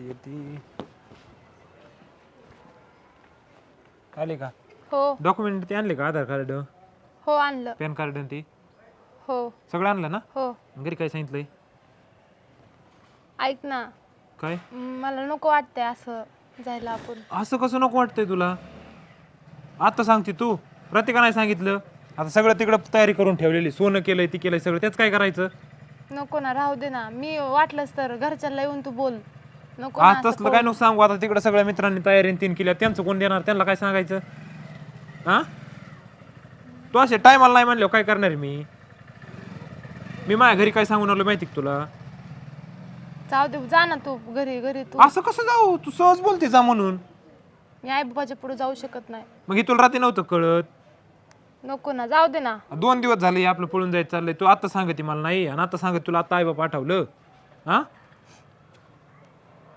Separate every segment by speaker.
Speaker 1: कधी येते आले का?
Speaker 2: हो.
Speaker 1: डॉक्युमेंट ते आणले का आधार कार्ड
Speaker 2: हो आणलं.
Speaker 1: पॅन कार्ड आणि ते?
Speaker 2: हो.
Speaker 1: सगळं आणलं ना?
Speaker 2: हो.
Speaker 1: घरी काय सांगितलंय?
Speaker 2: ऐक ना.
Speaker 1: काय?
Speaker 2: मला नको वाटतंय असं जायला आपण.
Speaker 1: असं कसं नको वाटतंय तुला? आता सांगते तू. प्रत्येका नाही सांगितलं. आता सगळं तिकडं तयारी करून ठेवलेली. सोनं केलंय ती केलंय सगळं. त्याच काय करायचं?
Speaker 2: नको ना राहू दे ना. मी वाटलंच तर घरच्यांना येऊन तू बोल. नको
Speaker 1: आज तसलं काय नको सांगू आता तिकडं सगळ्या मित्रांनी तयारी तीन केल्या. त्यांचं कोण देणार? त्यांना काय सांगायचं? हा? तू असे टायमाला नाही म्हणल्यावर काय करणार मी? मी माझ्या घरी काय सांगून आलो माहिती का तुला?
Speaker 2: जाऊ दे जा ना तू घरी घरी तू.
Speaker 1: असं कसं जाऊ? तू सहज बोलते जा म्हणून.
Speaker 2: मी आई बाबाच्या पुढे जाऊ शकत नाही.
Speaker 1: मग हे तुला रात्री नव्हतं कळत?
Speaker 2: नको ना जाऊ दे ना.
Speaker 1: दोन दिवस झाले हे आपलं पळून जायचं चाललंय. तू आता सांगते मला नाही आणि आता सांगत तुला आता आई बाप पाठवलं. हा?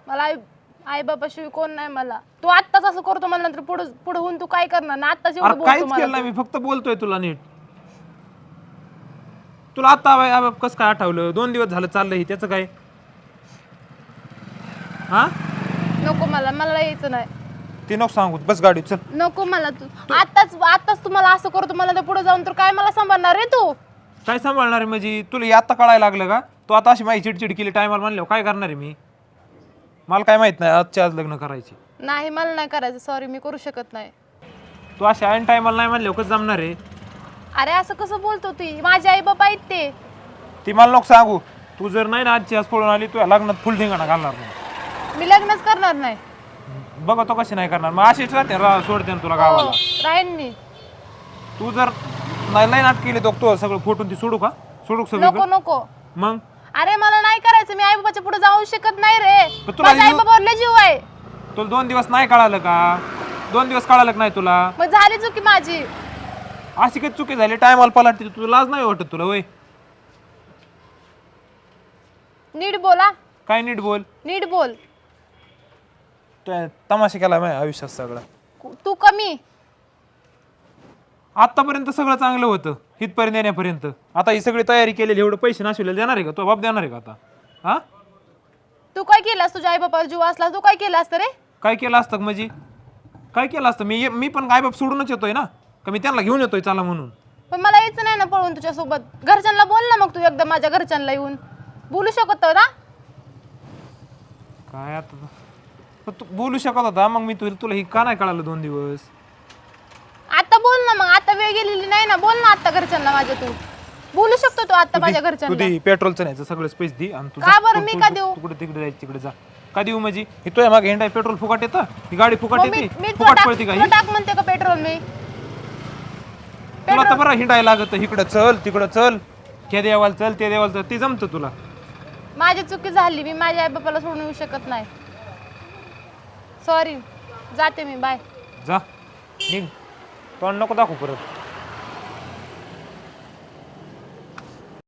Speaker 2: मला आई आई बाबाशिवाय कोण नाही मला. तू आत्ताच असं करतो मला नंतर पुढे पुढे होऊन तू काय करणार? ना आत्ताच एवढं
Speaker 1: अरे
Speaker 2: बोलतो
Speaker 1: काहीच
Speaker 2: मला
Speaker 1: केलं नाही मी फक्त बोलतोय तुला नीट. तुला आता कसं काय आठवलं? दोन दिवस झालं चाललंय हे, त्याचं काय? हा?
Speaker 2: नको मला मला यायचं नाही.
Speaker 1: ते नको सांगू बस गाडी चल.
Speaker 2: नको मला तू. आत्ताच आत्ताच तुम्हाला असं करतो मला पुढे जाऊन तर काय मला सांभाळणार रे तू?
Speaker 1: काय सांभाळणार आहे म्हणजे? तुला हे आता कळायला लागलं का? तू आता अशी माझी चिडचिड केली टायमाला म्हणल्यावर काय करणार आहे मी? मला काय माहीत नाही आजच्या आज लग्न करायची.
Speaker 2: नाही मला नाही करायचं. सॉरी मी करू शकत नाही.
Speaker 1: तू अशी ऐन टायमाला नाही म्हणल्यावर कसं जमणार आहे.
Speaker 2: अरे असं कसं बोलतो ती? माझे आई बाबा आहेत ते.
Speaker 1: ती मला नको सांगू. तू जर नाही ना आजची आज पळून आली तुझ्या लग्नात फुल धिंगाणा घालणार नाही.
Speaker 2: मी लग्नच करणार नाही.
Speaker 1: बघा तो कशी नाही करणार. मग अशीच राहते रा सोडते ना तुला
Speaker 2: हो
Speaker 1: गावाला
Speaker 2: राहीन मी.
Speaker 1: तू जर नाही लय नाट केली तो तो सगळं फोटून ती सोडू का? सोडू का
Speaker 2: नको नको.
Speaker 1: मग?
Speaker 2: अरे मला नाही करायचं. मी आई बाबाच्या पुढे जाऊ शकत नाही रे.
Speaker 1: पण तुला
Speaker 2: माझ्या आई
Speaker 1: जीव-
Speaker 2: बाबावर लय जीव आहे.
Speaker 1: तुला दोन दिवस नाही कळालं का? दोन दिवस कळालं का नाही तुला?
Speaker 2: मग झाली चुकी माझी.
Speaker 1: अशी काही चुकी झाली? टायमाला पलाटते. तुला लाज नाही वाटत तुला वय
Speaker 2: नीट बोला
Speaker 1: काय नीट बोल?
Speaker 2: नीट बोल.
Speaker 1: तमाशा केला माझ्या आयुष्यात सगळं.
Speaker 2: कु- तू कमी.
Speaker 1: आतापर्यंत सगळं चांगलं होतं हितपर्यंत येण्यापर्यंत. आता ही सगळी तयारी केलेली एवढं पैसे नाशिवले देणार आहे का? तो बाप देणार आहे का आता? हा?
Speaker 2: तू काय केलास तुझ्या आई बाबावर जीव असला तू काय केलास तर रे?
Speaker 1: काय केलं असतं का म्हणजे? काय केलं असतं? मी मी पण काय बाप सोडूनच येतोय ना? का मी त्यांना घेऊन येतोय चला म्हणून?
Speaker 2: पण मला यायचं नाही ना पळून तुझ्यासोबत. घरच्यांना बोल ना मग तू एकदा माझ्या घरच्यांना येऊन. बोलू शकत ना
Speaker 1: काय आता? तू बोलू शकत होता मग मी तुला तुला ही का नाही कळालं दोन दिवस
Speaker 2: आता बोल ना मग आता वेळ गेलेली नाही ना. बोल ना आता घरच्यांना माझ्या तू. बोलू शकतो तू आता माझ्या
Speaker 1: तू
Speaker 2: घरच्यांना
Speaker 1: दे पेट्रोलचं न्यायचं सगळेच पैसे दे आणि तू
Speaker 2: का
Speaker 1: जा.
Speaker 2: बरं,
Speaker 1: तू-
Speaker 2: मी
Speaker 1: तू-
Speaker 2: का
Speaker 1: तू-
Speaker 2: देऊ?
Speaker 1: तू कुठे तिकडे जायचं तिकडे जा. का देऊ म्हणजे? हे तुझ्या मागे हेंडाय पेट्रोल फुकट येतं? ही गाडी फुकट
Speaker 2: मग मी
Speaker 1: येते?
Speaker 2: मी तुला
Speaker 1: फुकट
Speaker 2: टाक
Speaker 1: पळते का
Speaker 2: तुला
Speaker 1: ही?
Speaker 2: टाक म्हणते का पेट्रोल मी?
Speaker 1: तुला तर बरं हिंडायला लागत. इकडं चल तिकडं चल. त्या देवाला चल त्या देवाला चल. ते जमतं तुला.
Speaker 2: माझी चुकी झाली. मी माझ्या आई बाबाला सोडून येऊ शकत नाही. सॉरी जाते मी. बाय
Speaker 1: जा. निघ. तोंड नको दाखवू परत.